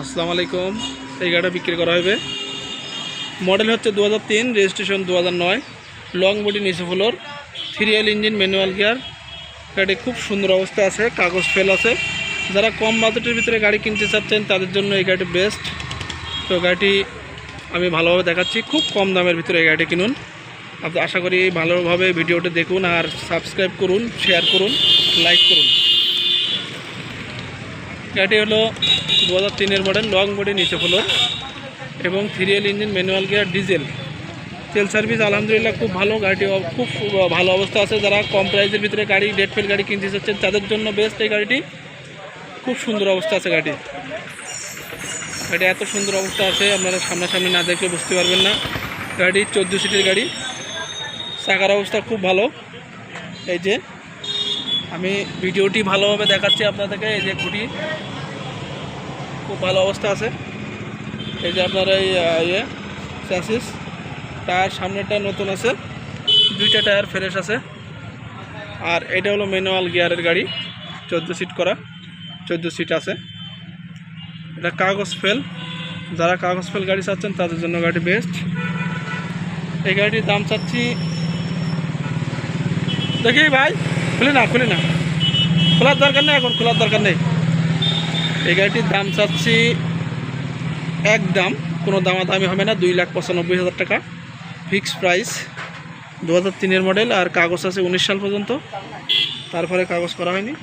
আসসালামু আলাইকুম। এই গাড়িটা বিক্রি করা হবে। মডেল হচ্ছে দু তিন, রেজিস্ট্রেশন দু হাজার নয়। লং বডি নিচে floor three L engine manual gear গাড়ি খুব সুন্দর অবস্থা আছে, কাগজ ফেল আছে। যারা কম বাজেটের ভিতরে গাড়ি কিনতে চাচ্ছেন, তাদের জন্য এই গাড়িটি বেস্ট তো গাড়িটি আমি ভালোভাবে দেখাচ্ছি, খুব কম দামের ভিতরে এই গাড়িটি কিনুন। আপনি আশা করি ভালোভাবে ভিডিওটি দেখুন আর সাবস্ক্রাইব করুন শেয়ার করুন লাইক করুন। গাড়িটি হলো দু হাজার তিনের মডেল, লং বডি, নিচে ফ্লোর এবং three L engine manual gear diesel তেল সার্ভিস আলহামদুলিল্লাহ, খুব ভালো। গাড়িটি খুব ভালো অবস্থা আছে। যারা কম প্রাইসের ভিতরে গাড়ি ডেট ফেল গাড়ি কিনতে চাচ্ছেন, তাদের জন্য বেস্ট এই গাড়িটি। খুব সুন্দর অবস্থা আছে গাড়ি গাড়ি এত সুন্দর অবস্থা আছে, আপনারা সামনাসামনি না দেখলে বুঝতে পারবেন না। গাড়ি চোদ্দ সিটের গাড়ি। চাকার অবস্থা খুব ভালো। এই যে আমি ভিডিওটি ভালোভাবে দেখাচ্ছি আপনাদেরকে, এই যে খুঁটি। খুব ভালো অবস্থা আছে। এই যে আপনার এই ইয়ে চ্যাসিস টায়ার সামনেটা নতুন আছে। দুইটা টায়ার ফ্রেশ আছে। আর এটা হলো ম্যানুয়াল গিয়ারের গাড়ি। চোদ্দ সিট করা। চোদ্দ সিট আছে। এটা কাগজ ফেল যারা কাগজ ফেল গাড়ি চাচ্ছেন, তাদের জন্য গাড়ি বেস্ট এই গাড়িটির দাম চাচ্ছি দেখি ভাই। খুলে না খুলে না। খোলার দরকার নেই এখন খোলার দরকার নেই। এই গাড়িটির দাম চাচ্ছি এক দাম কোনো দামাদামি হবে না দুই লাখ পঁচানব্বই হাজার টাকা। ফিক্সড প্রাইস দু হাজার তিনের মডেল আর কাগজ আছে উনিশ সাল পর্যন্ত। তারপরে কাগজ করা হয়নি।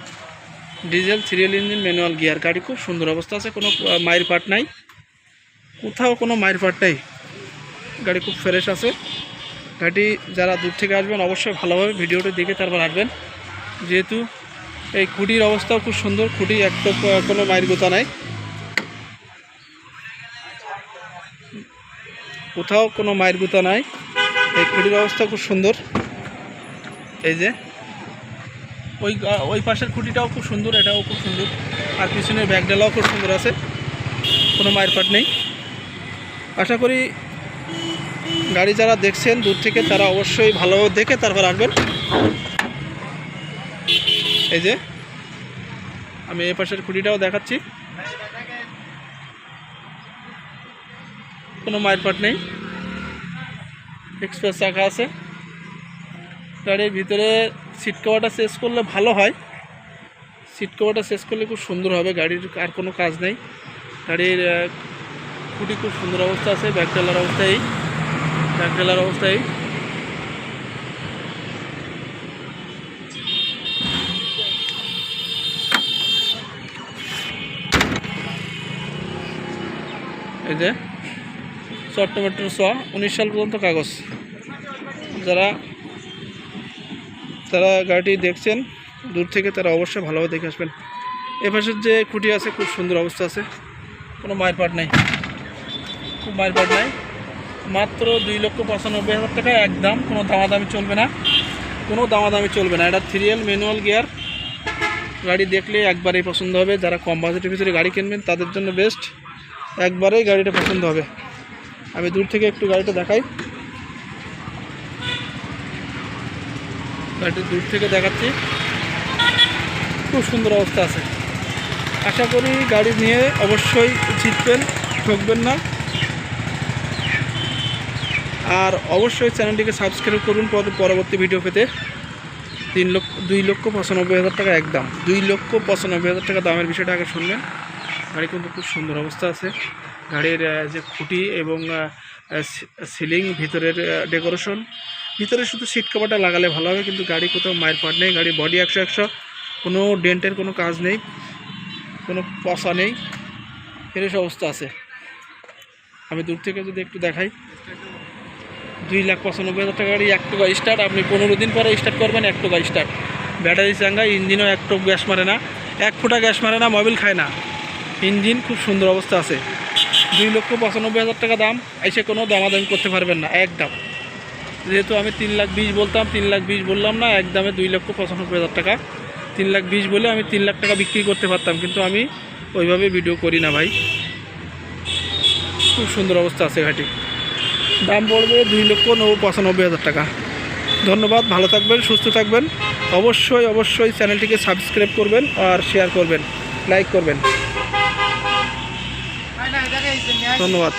Diesel serial engine manual gear. গাড়ি খুব সুন্দর অবস্থা আছে কোনো আহ, মায়ের পার্ট নাই। কোথাও কোনো মায়ের পার্ট নেই। গাড়ি খুব ফ্রেশ আছে। গাড়ি যারা দূর থেকে আসবেন অবশ্যই ভালোভাবে ভিডিওটি দেখে তারপর আসবেন। যেহেতু এই খুঁটির অবস্থাও খুব সুন্দর, খুঁটি একটা কোনো মায়ের গোতা নাই। কোথাও কোনো মায়ের গুতা নাই। এই খুঁটির অবস্থা খুব সুন্দর। এই যে, ওই ওই পাশের খুঁটিটাও খুব সুন্দর, এটাও খুব সুন্দর। আর পিছনের ব্যাগডালাও খুব সুন্দর আছে। কোনো মায়ের পাট নেই। আশা করি গাড়ি যারা দেখছেন, দূর থেকে তারা অবশ্যই ভালোভাবে দেখে তারপর আসবেন। এই যে, আমি এই পাশের খুঁটিটাও দেখাচ্ছি। কোনো মায়ের পাট নেই। এক্সপ্রেস চাকা আছে। গাড়ির ভিতরে সিট কভারটা শেষ করলে ভালো হয়। সিট কভারটা শেষ করলে খুব সুন্দর হবে, গাড়ির আর কোনো কাজ নেই। গাড়ির খুঁটি খুব সুন্দর অবস্থা আছে ব্যাক টেলার অবস্থা এই। ব্যাক টেলার অবস্থা এই যে চট্টমেট্রো ছ উনিশ সাল পর্যন্ত কাগজ। যারা, তারা গাড়িটি দেখছেন, দূর থেকে তারা অবশ্যই ভালোভাবে দেখে আসবেন। এ পাশের যে খুঁটি আছে, খুব সুন্দর অবস্থা আছে। কোনো মায়ের পাট নাই। খুব মায়ের পাট নাই। মাত্র দুই লক্ষ পঁচানব্বই হাজার টাকা একদম, কোনো দামাদামি চলবে না। কোনো দামাদামি চলবে না। এটা থ্রিয়েল ম্যানুয়াল গিয়ার গাড়ি দেখলে একবারেই পছন্দ হবে। যারা কম বাজেটের ভিতরে গাড়ি কিনবেন, তাদের জন্য বেস্ট একবারেই গাড়িটা পছন্দ হবে। আমি দূর থেকে একটু গাড়িটা দেখাই। গাড়িটা দূর থেকে দেখাচ্ছি। খুব সুন্দর অবস্থা আছে। আশা করি গাড়ি নিয়ে অবশ্যই জিতবেন, ঠকবেন না। আর অবশ্যই চ্যানেলটিকে সাবস্ক্রাইব করুন পরবর্তী ভিডিও পেতে। তিন লক্ষ দুই লক্ষ পঁচানব্বই হাজার টাকা একদম। দুই লক্ষ পঁচানব্বই হাজার টাকা দামের বিষয়টা আগে শুনবেন। গাড়ি কিন্তু খুব সুন্দর অবস্থা আছে। গাড়ির যে খুঁটি এবং সিলিং, ভিতরের ডেকোরেশন। ভিতরে শুধু সিট কভারটা লাগালে ভালো হবে, কিন্তু গাড়ি কোথাও মায়ের পাট নেই গাড়ি বডি একশো একশো। কোনো ডেন্টের কোনো কাজ নেই, কোনো পশা নেই। ফ্রেশ অবস্থা আছে। আমি দূর থেকে যদি একটু দেখাই। দুই লাখ পঁচানব্বই হাজার টাকা গাড়ি, এক টোকা স্টার্ট আপনি পনেরো দিন পরে স্টার্ট করবেন, এক টোকা স্টার্ট ব্যাটারি চাঙ্গা, ইঞ্জিনও এক টোক গ্যাস মারে না। এক ফোঁটা গ্যাস মারে না মোবিল খায় না। ইঞ্জিন খুব সুন্দর অবস্থা আছে। দুই লক্ষ পঁচানব্বই হাজার টাকা দাম, এসে কোনো দামাদামি করতে পারবেন না এক দাম যেহেতু আমি তিন লাখ বিশ বলতাম, তিন লাখ বিশ বললাম না, এক দামে দুই লক্ষ পঁচানব্বই হাজার টাকা। তিন লাখ বিশ বলে আমি তিন লাখ টাকা বিক্রি করতে পারতাম, কিন্তু আমি ওইভাবে ভিডিও করি না ভাই। খুব সুন্দর অবস্থা আছে ঘাটি। দাম পড়বে দুই লক্ষ নব্বই পঁচানব্বই হাজার টাকা। ধন্যবাদ, ভালো থাকবেন, সুস্থ থাকবেন। অবশ্যই অবশ্যই চ্যানেলটিকে সাবস্ক্রাইব করবেন আর শেয়ার করবেন লাইক করবেন। ধন্যবাদ।